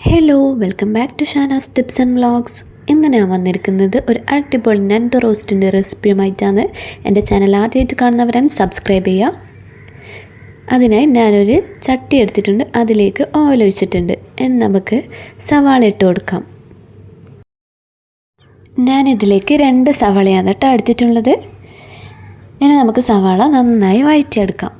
Hello welcome back to Shanaz tips and vlogs ഇന്ന് ഞാൻ വന്നിരിക്കുന്നത് ഒരു അടിപൊളി നെൻഡ് റോസ്റ്റിന്റെ റെസിപ്പിയുമായിട്ടാണ്. എന്റെ ചാനൽ ആദ്യമായിട്ട് കാണുന്നവരാണ് സബ്സ്ക്രൈബ് ചെയ്യുക. അതിനായി ഞാനൊരു ചട്ടി എടുത്തിട്ടുണ്ട്. അതിലേക്ക് ഓയിൽ ഒഴിച്ചിട്ടുണ്ട്. ഇനി നമുക്ക് സവാള ഇട്ട് കൊടുക്കാം. ഞാനിതിലേക്ക് രണ്ട് സവാളയാണ് കേട്ടോ എടുത്തിട്ടുള്ളത്. ഇനി നമുക്ക് സവാള നന്നായി വഴറ്റിയെടുക്കാം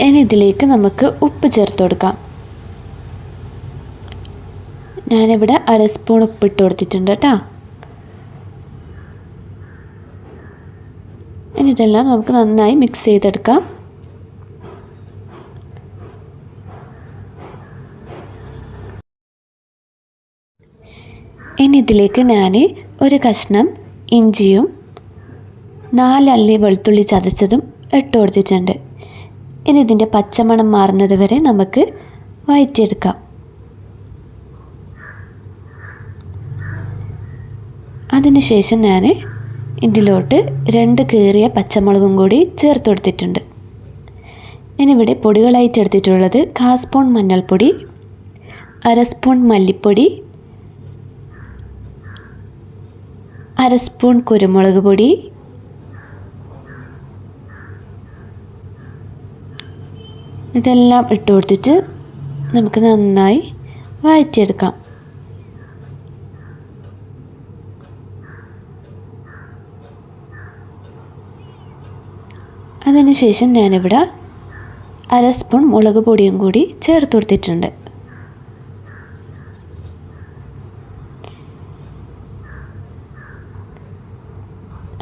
ഇനി ഇതിലേക്ക് നമുക്ക് ഉപ്പ് ചേർത്ത് കൊടുക്കാം. ഞാനിവിടെ അര സ്പൂൺ ഉപ്പ് ഇട്ട് കൊടുത്തിട്ടുണ്ട് കേട്ടോ. ഇനി ഇതെല്ലാം നമുക്ക് നന്നായി മിക്സ് ചെയ്തെടുക്കാം. ഇനി ഇതിലേക്ക് ഞാൻ ഒരു കഷ്ണം ഇഞ്ചിയും നാലള്ളി വെളുത്തുള്ളി ചതച്ചതും ഇട്ട് കൊടുത്തിട്ടുണ്ട്. ഇനി ഇതിന്റെ പച്ചമണം മാറുന്നത് വരെ നമുക്ക് വഴറ്റിയെടുക്കാം അതിനുശേഷം ഞാൻ ഇതിലോട്ട് രണ്ട് കീറിയ പച്ചമുളകും കൂടി ചേർത്ത് കൊടുത്തിട്ടുണ്ട്. ഇനിവിടെ പൊടികളായിട്ട് എടുത്തിട്ടുള്ളത് സ്പൂൺ മഞ്ഞൾപ്പൊടി അര സ്പൂൺ മല്ലിപ്പൊടി അര സ്പൂൺ കുരുമുളക് പൊടി ഇതെല്ലാം ഇട്ട് കൊടുത്തിട്ട് നമുക്ക് നന്നായി വഴറ്റിയെടുക്കാം. അതിനുശേഷം ഞാനിവിടെ അര സ്പൂൺ മുളക് പൊടിയും കൂടി ചേർത്ത് കൊടുത്തിട്ടുണ്ട്.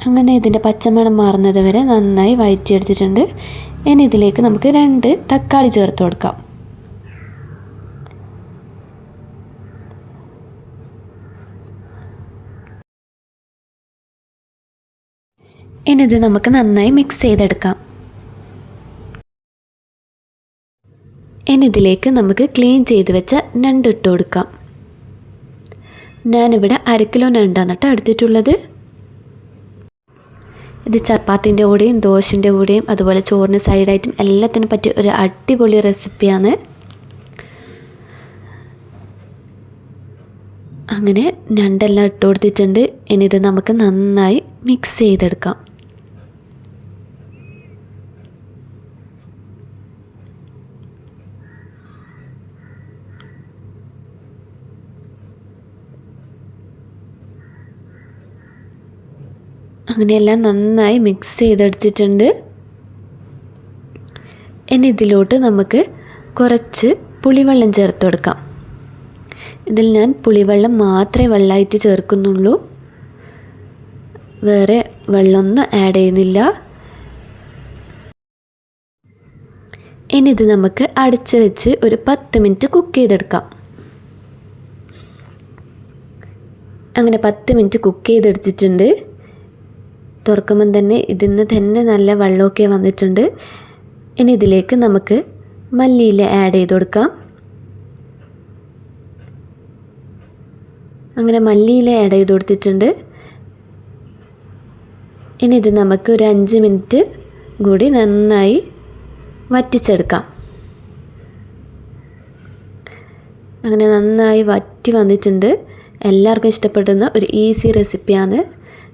അങ്ങനെ ഇതിന്റെ പച്ചമണം മാറുന്നത് വരെ നന്നായി വഴറ്റിയെടുത്തിട്ടുണ്ട്. ഇനി ഇതിലേക്ക് നമുക്ക് രണ്ട് തക്കാളി ചേർത്ത് കൊടുക്കാം. ഇനി ഇത് നമുക്ക് നന്നായി മിക്സ് ചെയ്തെടുക്കാം. ഇനി ഇതിലേക്ക് നമുക്ക് ക്ലീൻ ചെയ്ത് വെച്ച നണ്ടിട്ട് കൊടുക്കാം. ഞാനിവിടെ അര കിലോ നണ്ടാണ് കേട്ടോ എടുത്തിട്ടുള്ളത്. ഇത് ചപ്പാത്തിന്റെ കൂടെയും ദോശന്റെ കൂടെയും അതുപോലെ ചോറിന് സൈഡായിട്ടും എല്ലാത്തിനും പറ്റിയ ഒരു അടിപൊളി റെസിപ്പിയാണ്. അങ്ങനെ ഞണ്ടെല്ലാം ഇട്ട് കൊടുത്തിട്ടുണ്ട്. ഇനി ഇത് നമുക്ക് നന്നായി മിക്സ് ചെയ്തെടുക്കാം. അങ്ങനെയെല്ലാം നന്നായി മിക്സ് ചെയ്തെടുത്തിട്ടുണ്ട്. ഇനി ഇതിലോട്ട് നമുക്ക് കുറച്ച് പുളിവെള്ളം ചേർത്ത് കൊടുക്കാം. ഇതിൽ ഞാൻ പുളിവെള്ളം മാത്രമേ വെള്ളമായിട്ട് ചേർക്കുന്നുള്ളൂ. വേറെ വെള്ളമൊന്നും ആഡ് ചെയ്യുന്നില്ല. ഇനി ഇത് നമുക്ക് അടച്ച് വെച്ച് ഒരു പത്ത് മിനിറ്റ് കുക്ക് ചെയ്തെടുക്കാം. അങ്ങനെ പത്ത് മിനിറ്റ് കുക്ക് ചെയ്തെടുത്തിട്ടുണ്ട്. തുറക്കുമ്പം തന്നെ ഇതിന്ന് തന്നെ നല്ല വെള്ളമൊക്കെ വന്നിട്ടുണ്ട്. ഇനി ഇതിലേക്ക് നമുക്ക് മല്ലിയില ആഡ് ചെയ്ത് കൊടുക്കാം. അങ്ങനെ മല്ലിയില ആഡ് ചെയ്ത് കൊടുത്തിട്ടുണ്ട്. ഇനി ഇത് നമുക്ക് ഒരു അഞ്ച് മിനിറ്റ് കൂടി നന്നായി വറ്റിച്ചെടുക്കാം. അങ്ങനെ നന്നായി വറ്റി വന്നിട്ടുണ്ട്. എല്ലാവർക്കും ഇഷ്ടപ്പെടുന്ന ഒരു ഈസി റെസിപ്പിയാണ്